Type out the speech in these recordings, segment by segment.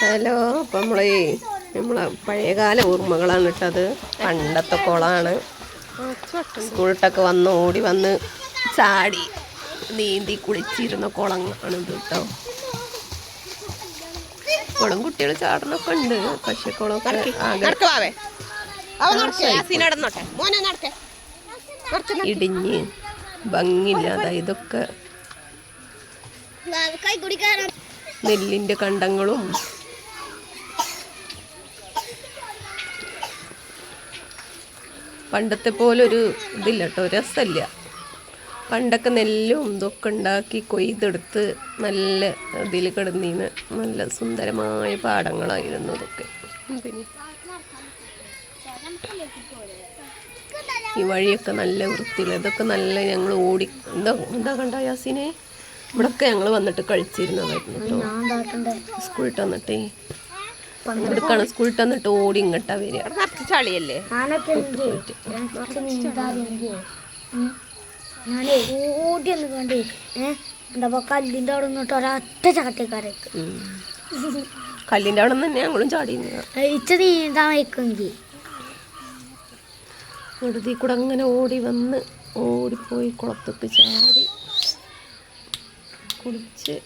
Hello അപ്പം നമ്മളെ നമ്മളെ പഴയകാല ഓർമ്മകളാണ് ഇട്ടത് പണ്ടത്തെ കുളമാണ് സ്കൂളിട്ടൊക്കെ വന്ന് ഓടി വന്ന് ചാടി നീന്തി കുളിച്ചിരുന്ന കുളങ്ങളാണ് ഇത് കേട്ടോ. കുളം കുട്ടികൾ ചാടണൊക്കെ ഉണ്ട് പക്ഷെ കുളമൊക്കെ ഇടിഞ്ഞ് ഭംഗില്ലാതെ ഇതൊക്കെ. നെല്ലിന്റെ കണ്ടങ്ങളും പണ്ടത്തെ പോലെ ഒരു ഇതില്ല കേട്ടോ രസമില്ല പണ്ടൊക്കെ നെല്ലും ഇതൊക്കെ ഉണ്ടാക്കി കൊയ്തെടുത്ത് നല്ല ഇതിൽ കിടന്നീന്ന്. നല്ല സുന്ദരമായ പാടങ്ങളായിരുന്നു അതൊക്കെ. പിന്നെ ഈ വഴിയൊക്കെ നല്ല വൃത്തിയിൽ ഇതൊക്കെ നല്ല ഞങ്ങൾ ഓടി. എന്താ എന്താ കണ്ട യാസിനെ? ഇവിടൊക്കെ ഞങ്ങൾ വന്നിട്ട് കഴിച്ചിരുന്നതായിരുന്നു കേട്ടോ സ്കൂളിട്ട് വന്നിട്ടേ. ഇവിടേക്കാണ് സ്കൂൾ തന്നിട്ട് ഓടി ഇങ്ങോട്ടാ വരിക. ചളിയല്ലേ? ഞാനേ ഓടി ഒന്ന് കണ്ട് എന്താ കല്ലിന്റെ അവിടെ നിന്നിട്ട് ഒരൊറ്റ ചാട്ടക്കാരേക്ക്. കല്ലിന്റെ അവിടെ തന്നെ ഞങ്ങളും ചാടി ഇച്ച നീന്താൻ വയ്ക്കുമെങ്കിൽ വെറുതെ കൂടെ അങ്ങനെ ഓടി വന്ന് ഓടിപ്പോയി കുളത്തൊക്കെ ചാടി കുളിച്ച്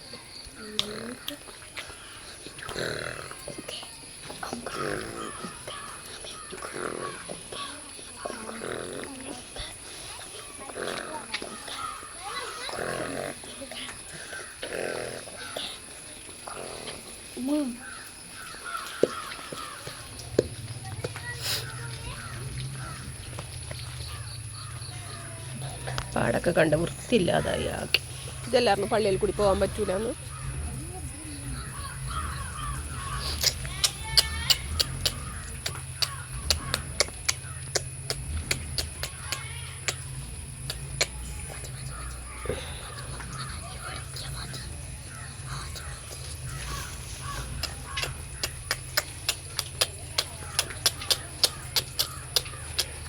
പാടൊക്കെ കണ്ട് വൃത്തിയില്ലാതായി ആക്കി ഇതെല്ലാവർക്കും പള്ളിയിൽ കൂടി പോകാൻ പറ്റൂലെന്ന്.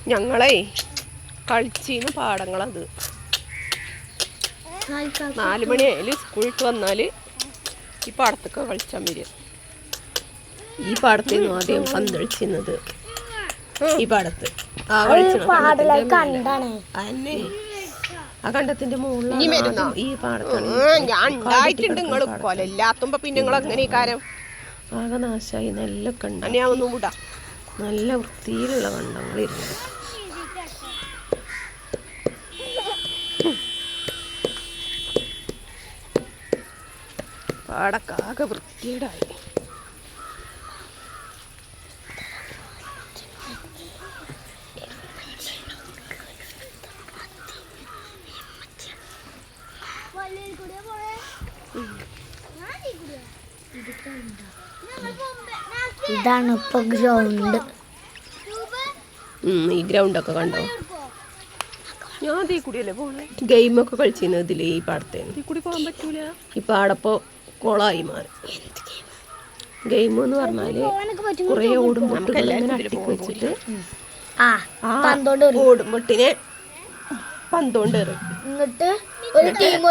ഞങ്ങളെ കളിച്ചീന്ന് പാടങ്ങളത് നാല് മണിയായാലും സ്കൂളിട്ട് വന്നാൽ ഈ പാടത്തൊക്കെ കളിച്ചാൽ വരിക ഈ പാടത്തിൽ നിന്ന് ആദ്യം പന്തളിച്ചിരുന്നത് ഈ പാടത്ത്. ആ കളിച്ചേ ആ കണ്ടത്തിന്റെ? മുകളിൽ ഈ പാടത്താണ്. ഞാൻ കാട് ഉണ്ടായിട്ടുണ്ട് നിങ്ങൾ കിടക്കുന്ന പിന്നെ നിങ്ങൾ അങ്ങനെ ഈ കാര്യം. ആകെ നാശമായി നെല്ലൊക്കെ ഉണ്ട്. ഞാൻ ഒന്നും വിടാ നല്ല വൃത്തിയിലുള്ള കണ്ടങ്ങളിരുന്നു പാടക്കാകെ വൃത്തിയേടായി ഇതാണ് ഇപ്പൊ ഗ്രൗണ്ട്. ഈ ഈ ഗ്രൗണ്ടൊക്കെ കണ്ടോ? ഞാൻ അതേ കൂടിയല്ലേ പോണേ? ഗെയിമൊക്കെ കളിച്ചിരുന്നു ഇതിൽ ഈ പാടത്തെ ഈ കൂടി പോകാൻ പറ്റൂല? ഈ പാടപ്പോ കൊളായി മാറി. ഗെയിം എന്ന് പറഞ്ഞാൽ കുറേ ഓടും പൊട്ടുകൾ ഇങ്ങനെ വെച്ചിട്ട് ആ ആ പന്തോണ്ട് എന്നിട്ട് ഒരു ടീം